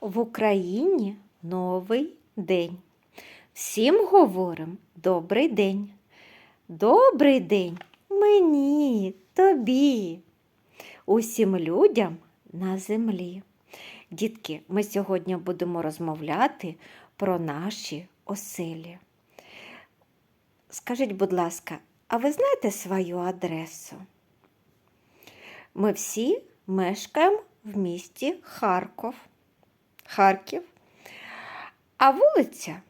В Україні новий день. Всім говоримо добрий день. Добрий день мені, тобі, усім людям на землі. Дітки, ми сьогодні будемо розмовляти про наші оселі. Скажіть, будь ласка, а ви знаєте свою адресу? Ми всі мешкаємо в місті Харків. Харків. А вулиця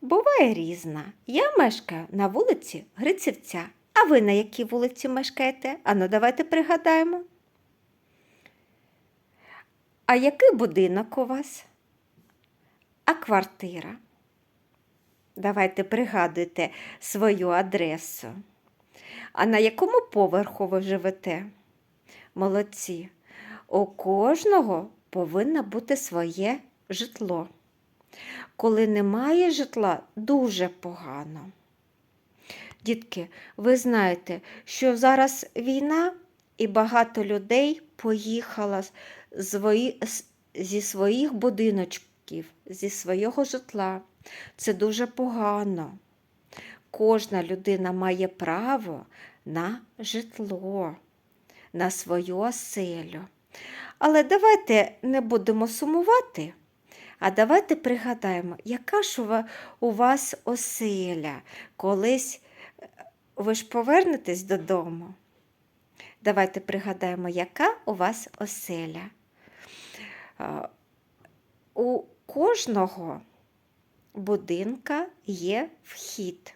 буває різна. Я мешкаю на вулиці Грицівця. А ви на якій вулиці мешкаєте? Ану, давайте пригадаємо. А який будинок у вас? А квартира? Давайте пригадуйте свою адресу. А на якому поверху ви живете? Молодці. У кожного повинно бути своє житло. Коли немає житла, дуже погано. Дітки, ви знаєте, що зараз війна і багато людей поїхало зі своїх будиночків, зі свого житла. Це дуже погано. Кожна людина має право на житло, на свою оселю. Але давайте не будемо сумувати, а давайте пригадаємо, яка ж у вас оселя. Колись е, ви ж повернетесь додому. Давайте пригадаємо, яка у вас оселя. Е, У кожного будинка є вхід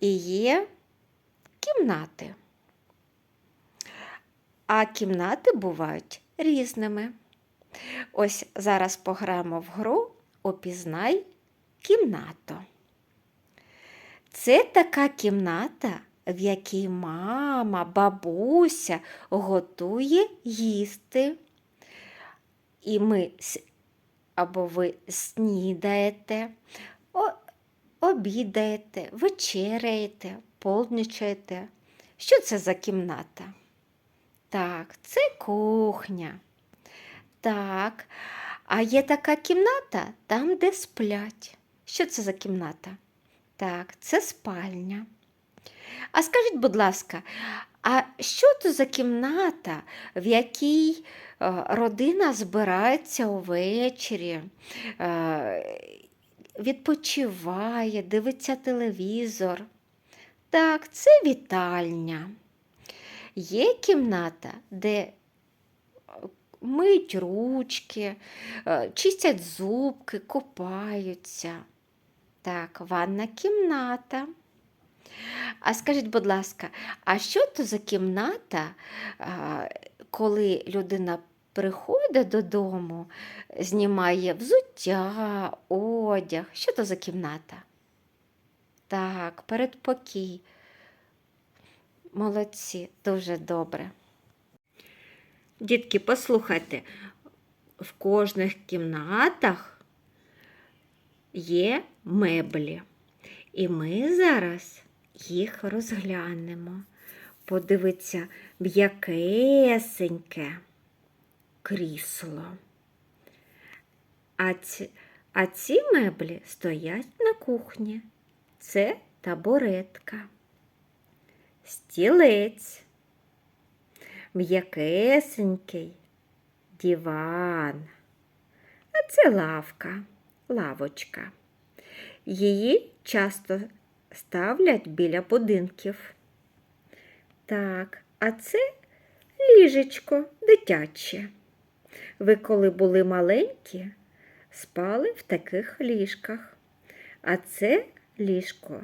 і є кімнати. А кімнати бувають різними. Ось зараз пограємо в гру Опізнай кімнату. Це така кімната, в якій мама, бабуся готує їсти. І ми або ви снідаєте, обідаєте, вечеряєте, полдничаєте. Що це за кімната? Так, це кухня. Так, а є така кімната там, де сплять. Що це за кімната? Так, це спальня. А скажіть, будь ласка, а що це за кімната, в якій е, родина збирається увечері, е, відпочиває, дивиться телевізор? Так, це вітальня. Є кімната, де е, миють ручки, е, чистять зубки, купаються. Так, ванна кімната. А скажіть, будь ласка, а що то за кімната, коли людина приходить додому, знімає взуття, одяг? Що то за кімната? Так, передпокій. Молодці, дуже добре. Дітки, послухайте, в кожних кімнатах є меблі. І ми зараз їх розглянемо. Подивиться м'якесеньке крісло. А ці, а ці меблі стоять на кухні. Це табуретка, стілець, м'якесенький диван. А це лавка, лавочка. Її часто ставлять біля будинків. Так, а це ліжечко дитяче. Ви, коли були маленькі, спали в таких ліжках. А це ліжко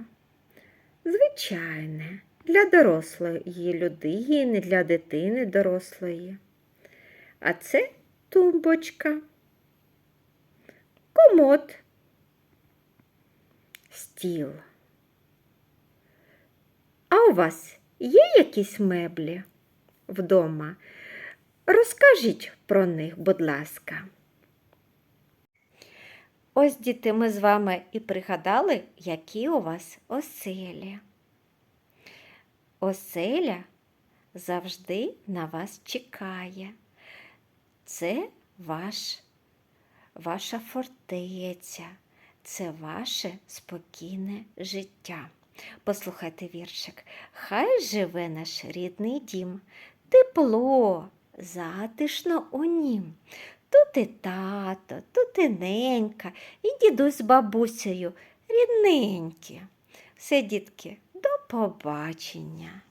звичайне для дорослої людини, для дитини дорослої. А це тумбочка, комод стіл. А у вас є якісь меблі вдома? Розкажіть про них, будь ласка. Ось, діти, ми з вами і пригадали, які у вас оселі. Оселя завжди на вас чекає. Це ваш ваша фортеця, це ваше спокійне життя. Послухайте віршик. Хай живе наш рідний дім, тепло, затишно у нім. Тут і тато, тут і ненька, і дідусь з бабусею рідненькі. Все, дітки, до побачення.